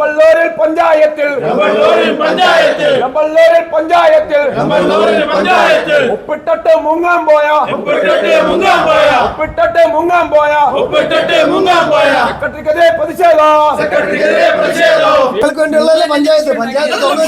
വെള്ളൂരിൽ പഞ്ചായത്തിൽ. വെള്ളൂരിൽ പഞ്ചായത്തിൽ. പഞ്ചായത്തിൽ. ഒപ്പിട്ടിട്ട് മുങ്ങാൻ പോയ. ഒപ്പിട്ടിട്ട് മുങ്ങാൻ പോയ. ഒപ്പിട്ടിട്ട് മുങ്ങാൻ പോയാ. ഒപ്പിട്ടിട്ട് മുങ്ങാൻ പോയ. സെക്രട്ടറിക്കെതിരെ പ്രതിഷേധം. പഞ്ചായത്ത്. പഞ്ചായത്ത് തുറന്നു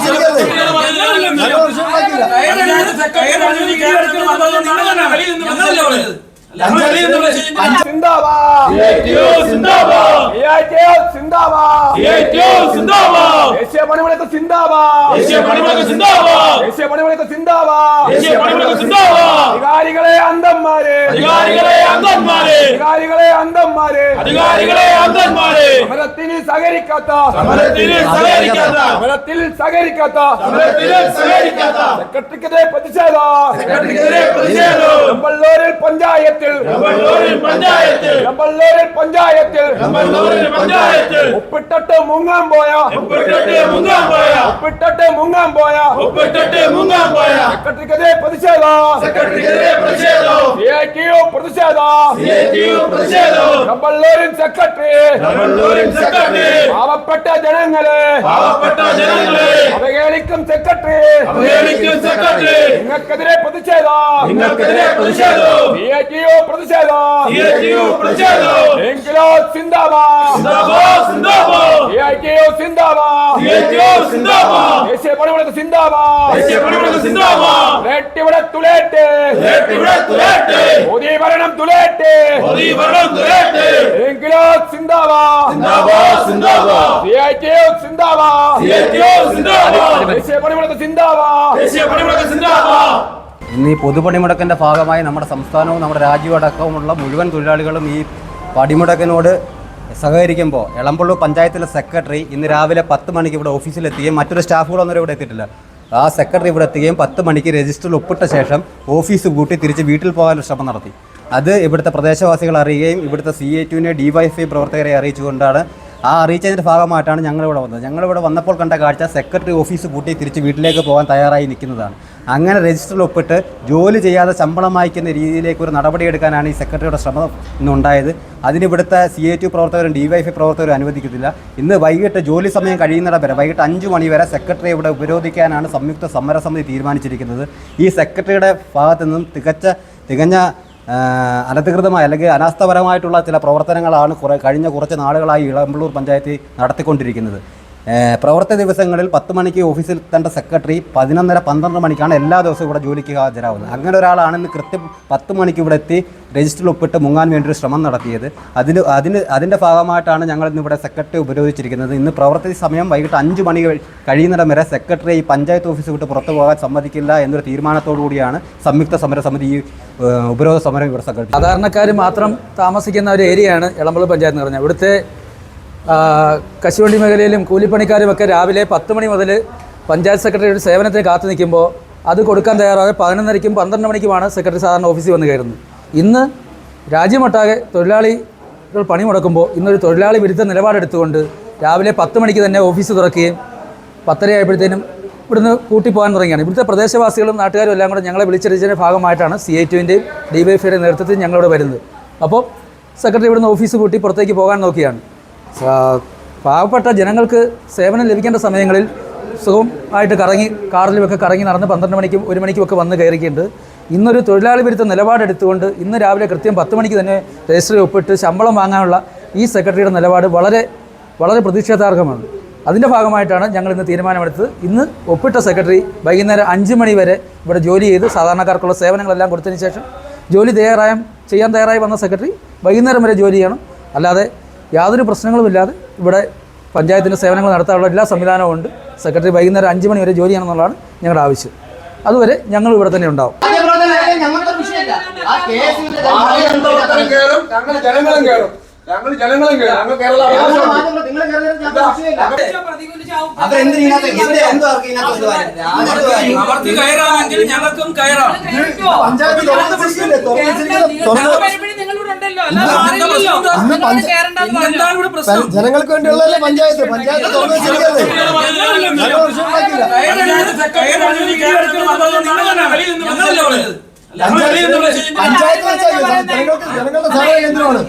അധികാരികളെ അന്തന്മാരെ അധികാരികളെ അന്തന്മാരെ അധികാരികളെ അന്തന്മാരെ അധികാരികളെ അന്തന്മാരെ സമരത്തിന് സഹകരിക്കാത്ത. സമരത്തിന് സഹകരിക്കാത്ത. സമരത്തിൽ സഹകരിക്കാത്ത. സമരത്തിന് സഹകരിക്കാത്ത. സെക്രട്ടറിക്കെതിരെ പ്രതിഷേധം. സെക്രട്ടറിക്കെതിരെ പ്രതിഷേധം. വെള്ളൂരിൽ പഞ്ചായത്തിൽ വെള്ളൂരിൽ പഞ്ചായത്തിൽ വെള്ളൂരിൽ പഞ്ചായത്തിൽ വെള്ളൂരിൽ പഞ്ചായത്തിൽ ഒപ്പിട്ടിട്ട് മുങ്ങാൻ പോയ ഒപ്പിട്ടിട്ട് മുങ്ങാൻ പോയ ഒപ്പിട്ടിട്ട് മുങ്ങാൻ പോയ ഒപ്പിട്ടിട്ട് മുങ്ങാൻ പോയ സെക്രട്ടറിക്കെതിരെ പ്രതിഷേധം സെക്രട്ടറിക്കെതിരെ പ്രതിഷേധം CITU പ്രതിഷേധം CITU പ്രതിഷേധം വെള്ളൂരിൽ സെക്രട്ടറി വെള്ളൂരിൽ സെക്രട്ടറി പാവപ്പെട്ട ജനങ്ങളെ പാവപ്പെട്ട ജനങ്ങളെ അവഹേളിക്കും സെക്രട്ടറി. അവഹേളിക്കും സെക്രട്ടറി. നിങ്ങൾക്കെതിരെ പ്രതിഷേധം. നിങ്ങൾക്കെതിരെ പ്രതിഷേധം. CITU പ്രതിഷേധം. CITU പ്രതിഷേധം. എങ്കിലോ സിന്ദാബാദ്. സിന്ദാബാദ് സിന്ദാബാദ്. CITU സിന്ദാബാദ്. CITU സിന്ദാബാദ്. ദേശീയ പണിമുടക്ക് സിന്ദാബാദ്. ദേശീയ പണിമുടക്ക് സിന്ദാബാദ്. വേട്ടിവിടെ തുലേറ്റ് ഇവിടെ തുലേറ്റ് മോദി ഭരണം തുലേറ്റ് മോദി ഭരണം തുലേറ്റ് എങ്കിലോ സിന്ദാബാദ് സിന്ദാബാദ് സിന്ദാബാദ് CITU സിന്ദാബാദ് CITU സിന്ദാബാദ് ദേശീയ പണിമുടക്ക് സിന്ദാബാദ് ദേശീയ പണിമുടക്ക് സിന്ദാബാദ് ഇന്ന് ഈ പൊതുപണിമുടക്കിന്റെ ഭാഗമായി നമ്മുടെ സംസ്ഥാനവും നമ്മുടെ രാജ്യവും അടക്കമുള്ള മുഴുവൻ തൊഴിലാളികളും ഈ പണിമുടക്കിനോട് സഹകരിക്കുമ്പോൾ എളമ്പള്ളൂർ പഞ്ചായത്തിലെ സെക്രട്ടറി ഇന്ന് രാവിലെ പത്ത് മണിക്ക് ഇവിടെ ഓഫീസിലെത്തുകയും മറ്റൊരു സ്റ്റാഫുകളൊന്നും ഇവിടെ എത്തിയിട്ടില്ല. ആ സെക്രട്ടറി ഇവിടെ എത്തുകയും പത്ത് മണിക്ക് രജിസ്റ്ററിൽ ഒപ്പിട്ട ശേഷം ഓഫീസ് കൂട്ടി തിരിച്ച് വീട്ടിൽ പോകാനുള്ള ശ്രമം നടത്തി. അത് ഇവിടുത്തെ പ്രദേശവാസികൾ അറിയുകയും ഇവിടുത്തെ സി എ ടുവിനെ ഡി വൈ എഫ് ഐ പ്രവർത്തകരെ അറിയിച്ചുകൊണ്ടാണ് ആ അറിയിച്ചതിന്റെ ഭാഗമായിട്ടാണ് ഞങ്ങളിവിടെ വന്നത്. ഞങ്ങളിവിടെ വന്നപ്പോൾ കണ്ട കാഴ്ച സെക്രട്ടറി ഓഫീസ് പൂട്ടി തിരിച്ച് വീട്ടിലേക്ക് പോകാൻ തയ്യാറായി നിൽക്കുന്നതാണ്. അങ്ങനെ രജിസ്റ്ററിൽ ഒപ്പിട്ട് ജോലി ചെയ്യാതെ ശമ്പളം വായിക്കുന്ന രീതിയിലേക്ക് ഒരു നടപടിയെടുക്കാനാണ് ഈ സെക്രട്ടറിയുടെ ശ്രമം ഇന്നുണ്ടായത്. അതിന് ഇവിടുത്തെ സി എ ടു പ്രവർത്തകരും ഡി വൈ പ്രവർത്തകരും അനുവദിക്കത്തില്ല. ഇന്ന് വൈകിട്ട് ജോലി സമയം കഴിയുന്നിടം വരെ വൈകിട്ട് അഞ്ച് മണി വരെ സെക്രട്ടറി ഇവിടെ ഉപരോധിക്കാനാണ് സംയുക്ത സമരസമിതി തീരുമാനിച്ചിരിക്കുന്നത്. ഈ സെക്രട്ടറിയുടെ ഭാഗത്തു നിന്നും തികച്ച തികഞ്ഞ അനധികൃതമായ അല്ലെങ്കിൽ അനാസ്ഥപരമായിട്ടുള്ള ചില പ്രവർത്തനങ്ങളാണ് കുറേ കഴിഞ്ഞ കുറച്ച് നാളുകളായി ഇളമ്പള്ളൂർ പഞ്ചായത്ത് നടത്തിക്കൊണ്ടിരിക്കുന്നത്. ഏ, പ്രവൃത്തി ദിവസങ്ങളിൽ പത്ത് മണിക്ക് ഓഫീസിൽ എത്തേണ്ട സെക്രട്ടറി പതിനൊന്നര പന്ത്രണ്ട് മണിക്കാണ് എല്ലാ ദിവസവും ഇവിടെ ജോലിക്ക് ഹാജരാകുന്നത് അങ്ങനെ ഒരാളാണ് ഇന്ന് കൃത്യം പത്ത് മണിക്ക് ഇവിടെ എത്തി രജിസ്റ്ററിൽ ഒപ്പിട്ട് മുങ്ങാൻ വേണ്ടി ഒരു ശ്രമം നടത്തിയത്. അതിന് അതിന് അതിന്റെ ഭാഗമായിട്ടാണ് ഞങ്ങൾ ഇന്ന് ഇവിടെ സെക്രട്ടറി ഉപരോധിച്ചിരിക്കുന്നത്. ഇന്ന് പ്രവർത്തി സമയം വൈകിട്ട് അഞ്ച് മണി കഴി- കഴിയുന്നിടം വരെ സെക്രട്ടറി ഈ പഞ്ചായത്ത് ഓഫീസ് വിട്ട് പുറത്തു പോകാൻ സമ്മതിക്കില്ല എന്നൊരു തീരുമാനത്തോടു കൂടിയാണ് സംയുക്ത സമരസമിതി ഈ ഉപരോധ സമരം ഇവിടെ സംഘടിപ്പിച്ചത്. സാധാരണക്കാർ മാത്രം താമസിക്കുന്ന ഒരു ഏരിയയാണ് ഇളമ്പള്ളി പഞ്ചായത്ത് എന്ന് പറഞ്ഞാൽ ഇവിടുത്തെ കശുവണ്ടി മേഖലയിലും കൂലിപ്പണിക്കാരും ഒക്കെ രാവിലെ പത്ത് മണി മുതൽ പഞ്ചായത്ത് സെക്രട്ടറിയുടെ സേവനത്തിന് കാത്തു നിൽക്കുമ്പോൾ അത് കൊടുക്കാൻ തയ്യാറാകെ പതിനൊന്നരയ്ക്കും പന്ത്രണ്ട് മണിക്കുമാണ് സെക്രട്ടറി സാധാരണ ഓഫീസിൽ വന്ന് കയറുന്നത്. ഇന്ന് രാജ്യമൊട്ടാകെ തൊഴിലാളികൾ പണി മുടക്കുമ്പോൾ ഇന്നൊരു തൊഴിലാളി വിരുദ്ധ നിലപാടെടുത്തുകൊണ്ട് രാവിലെ പത്ത് മണിക്ക് തന്നെ ഓഫീസ് തുറക്കുകയും പത്തരയായപ്പോഴത്തേനും ഇവിടുന്ന് കൂട്ടിപ്പോകാൻ തുടങ്ങിയാണ് ഇവിടുത്തെ പ്രദേശവാസികളും നാട്ടുകാരും എല്ലാം കൂടെ ഞങ്ങളെ വിളിച്ചറിയിച്ചതിന്റെ ഭാഗമായിട്ടാണ് സി ഐ ടുവിന്റെയും ഡി വൈ എഫിയുടെ നേതൃത്വത്തിൽ ഞങ്ങളിവിടെ വരുന്നത്. അപ്പോൾ സെക്രട്ടറി ഇവിടുന്ന് ഓഫീസ് കൂട്ടി പുറത്തേക്ക് പോകാൻ നോക്കിയാണ്. പാവപ്പെട്ട ജനങ്ങൾക്ക് സേവനം ലഭിക്കേണ്ട സമയങ്ങളിൽ സുഖം ആയിട്ട് കറങ്ങി കാറിലുമൊക്കെ കറങ്ങി നടന്ന് പന്ത്രണ്ട് മണിക്കും ഒരു മണിക്കും ഒക്കെ വന്ന് കയറിയിട്ടുണ്ട്. ഇന്നൊരു തൊഴിലാളി വിരുദ്ധ നിലപാടെടുത്തുകൊണ്ട് ഇന്ന് രാവിലെ കൃത്യം പത്ത് മണിക്ക് തന്നെ രജിസ്റ്ററിൽ ഒപ്പിട്ട് ശമ്പളം വാങ്ങാനുള്ള ഈ സെക്രട്ടറിയുടെ നിലപാട് വളരെ വളരെ പ്രതിഷേധാർഹമാണ് അതിന്റെ ഭാഗമായിട്ടാണ് ഞങ്ങൾ ഇന്ന് തീരുമാനമെടുത്തത്. ഇന്ന് ഒപ്പിട്ട സെക്രട്ടറി വൈകുന്നേരം അഞ്ച് മണി വരെ ഇവിടെ ജോലി ചെയ്ത് സാധാരണക്കാർക്കുള്ള സേവനങ്ങളെല്ലാം കൊടുത്തതിന് ശേഷം ജോലി തയ്യാറായ ചെയ്യാൻ തയ്യാറായി വന്ന സെക്രട്ടറി വൈകുന്നേരം വരെ ജോലി ചെയ്യണം. അല്ലാതെ യാതൊരു പ്രശ്നങ്ങളുമില്ലാതെ ഇവിടെ പഞ്ചായത്തിന്റെ സേവനങ്ങൾ നടത്താനുള്ള എല്ലാ സംവിധാനവും ഉണ്ട്. സെക്രട്ടറി വൈകുന്നേരം അഞ്ച് മണി വരെ ജോലി ചെയ്യണം എന്നുള്ളതാണ് ഞങ്ങളുടെ ആവശ്യം. അതുവരെ ഞങ്ങൾ ഇവിടെ തന്നെ ഉണ്ടാവും. ജനങ്ങളും കേറും ഞങ്ങൾ ജനങ്ങളും ഞങ്ങൾ കേരള. അവർക്ക് കയറാമെങ്കിൽ ഞങ്ങൾക്കും? കയറാം പഞ്ചായത്ത് ജനങ്ങൾക്ക് വേണ്ടിയുള്ളതല്ലേ പഞ്ചായത്ത്? പഞ്ചായത്ത് പഞ്ചായത്ത് ജനങ്ങൾക്ക് ജനങ്ങളുടെ സഹായ കേന്ദ്രമാണ്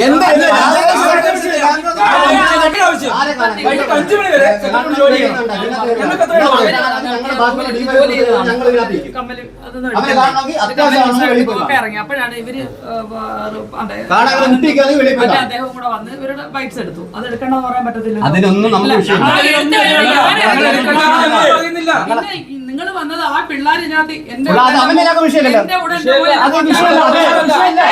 എന്ത് വൈകിട്ട് അഞ്ച് മണി വരെ സെക്രട്ടറി ജോലി ചെയ്യണം ഞങ്ങൾക്ക് ഇറങ്ങി അപ്പോഴാണ് ഇവർ. അദ്ദേഹം കൂടെ വന്ന് ഇവരുടെ ബൈക്സ് എടുത്തു. അത് പറയാൻ പറ്റത്തില്ല അതിനൊന്നും നമ്മൾ വിഷയമില്ല. നിങ്ങൾ വന്നത് ആ പിള്ളേർ ഇതിനകത്ത് എന്റെ അല്ല, അത് അവന്റെ ഇതിനകത്ത് വിഷയമല്ലല്ലോ. എന്റെ ഉടൻ അത് വിഷയമല്ല, അത് വിഷയമല്ല.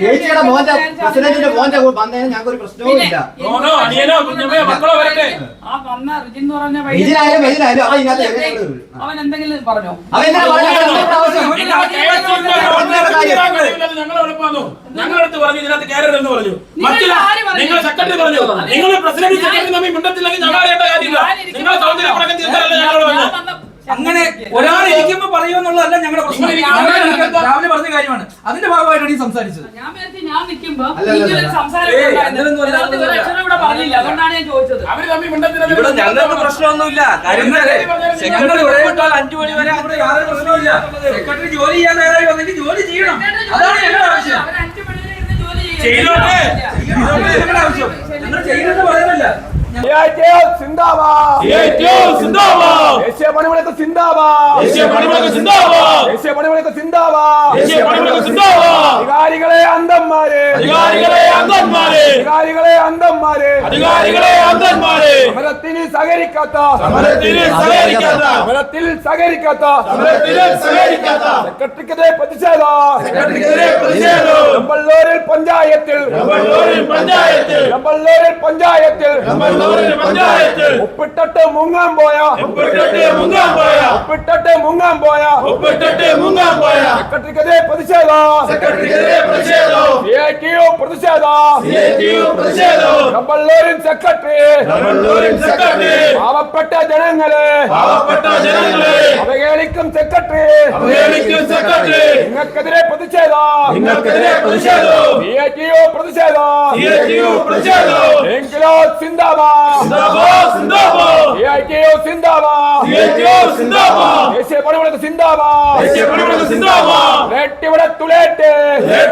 ചേച്ചിയുടെ മോന്റെ പ്രസിഡന്റിന്റെ മോന്റെ വന്നതിന് ഞങ്ങൾക്ക് ഒരു പ്രശ്നവും പിന്നെ ഇല്ല. മോനോ അനിയനോ കുഞ്ഞമ്മയോ മക്കളോ വരട്ടെ? ആ വന്ന റിജിൻ എന്ന് പറഞ്ഞ അവൻ ഇതിനകത്ത്. അവൻ എന്തെങ്കിലും പറഞ്ഞോ? അവൻ പറഞ്ഞത്? ഞങ്ങളടുത്ത് പറഞ്ഞു ഇതിനകത്ത് കയറരുതെന്ന് പറഞ്ഞു. ആര് പറഞ്ഞു? നിങ്ങൾ സെക്രട്ടറി പറഞ്ഞു. നിങ്ങൾ പ്രസിഡന്റ് സെക്രട്ടറി തമ്മിൽ മിണ്ടത്തില്ലെങ്കിൽ ഞങ്ങൾ അറിയേണ്ട കാര്യമില്ല. നിങ്ങൾ സൗന്ദര്യ പറഞ്ഞു വന്ന- അങ്ങനെ ഒരാൾ ഇരിക്കുമ്പോ പറയുമെന്നുള്ളതല്ല ഞങ്ങളുടെ പ്രശ്നം. രാവിലെ പറഞ്ഞ കാര്യമാണ്. അതിന്റെ ഭാഗമായിട്ടാണ് ഈ സംസാരിച്ചത്. ഇവിടെ ഞങ്ങൾക്ക് പ്രശ്നമൊന്നുമില്ല. കാര്യം ഞങ്ങൾ ഇവിടെ വിട്ടാൽ അഞ്ചു മണി വരെ അവിടെ യാതൊരു പ്രശ്നമില്ല. സെക്രട്ടറി ജോലി ചെയ്യാൻ നേരായി വന്നെങ്കിൽ ജോലി ചെയ്യണം. അതാണ് ഞങ്ങളുടെ ആവശ്യം. അവർ അഞ്ച് മണി വരെ ജോലി ചെയ്യും. ചെയ്തോട്ടെ. ഞങ്ങളുടെ ആവശ്യം ഞങ്ങൾ ചെയ്യുന്നത് പറയുന്നില്ല. അധികാരികളെ അന്തന്മാരെ അധികാരികളെ അന്തന്മാരെ അധികാരികളെ അന്തന്മാരെ അധികാരികളെ അന്തന്മാരെ സമരത്തിന് സഹകരിക്കാത്ത. സമരത്തിന് സഹകരിക്കാത്ത. സമരത്തിൽ സഹകരിക്കാത്ത. സമരത്തിന് സഹകരിക്കാത്ത. സെക്രട്ടറിക്കെതിരെ പ്രതിഷേധം. സെക്രട്ടറിക്കെതിരെ പ്രതിഷേധം. വെള്ളൂരിൽ പഞ്ചായത്തിൽ വെള്ളൂരിൽ പഞ്ചായത്തിൽ വെള്ളൂരിൽ പഞ്ചായത്തിൽ വെള്ളൂരിൽ പഞ്ചായത്തിൽ ഒപ്പിട്ടിട്ട് മുങ്ങാൻ പോയ ഒപ്പിട്ടിട്ട് മുങ്ങാൻ പോയ ഒപ്പിട്ടിട്ട് മുങ്ങാൻ പോയ ഒപ്പിട്ടിട്ട് മുങ്ങാൻ പോയ സെക്രട്ടറിക്കെതിരെ പ്രതിഷേധം സെക്രട്ടറിക്കെതിരെ പ്രതിഷേധം സിഐടിയു പ്രതിഷേധം സിഐടിയു പ്രതിഷേധം വെള്ളൂരിൽ സെക്രട്ടറി വെള്ളൂരിൽ സെക്രട്ടറി പാവപ്പെട്ട ജനങ്ങളെ പാവപ്പെട്ട ജനങ്ങളെ അവഹേളിക്കും സെക്രട്ടറി അവഹേളിക്കും സെക്രട്ടറി നിങ്ങൾക്കെതിരെ പ്രതിഷേധം നിങ്ങൾക്കെതിരെ പ്രതിഷേധം സിഐടിയു പ്രതിഷേധം സിഐടിയു പ്രതിഷേധം എങ്കിലോ സിന്ദാബാദ് സിന്ദാബാദ് സിന്ദാബാദ് സിഐടിയു സിന്ദാബാദ് സിഐടിയു സിന്ദാബാദ് ദേശീയ പണിമുടക്ക് സിന്ദാബാദ് ദേശീയ പണിമുടക്ക് സിന്ദാബാദ് ലേട്ടിവിടെ തുലേറ്റ്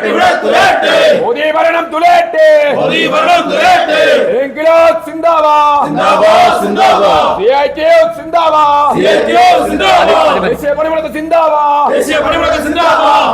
ഇവിടെ തുലേട്ട് മോദി ഭരണം തുലയട്ടെ മോദി ഭരണം തുലേട്ട്. എങ്കിലോ സിന്ദാബാദ് സിന്ദാബാദ് സിന്ദാബാദ് സിഐടിയു സിന്ദാബാദ് സിഐടിയു സിന്ദാബാദ് ദേശീയ പണിമുടക്ക് സിന്ദാബാദ് ദേശീയ പണിമുടക്ക് സിന്ദാബാദ്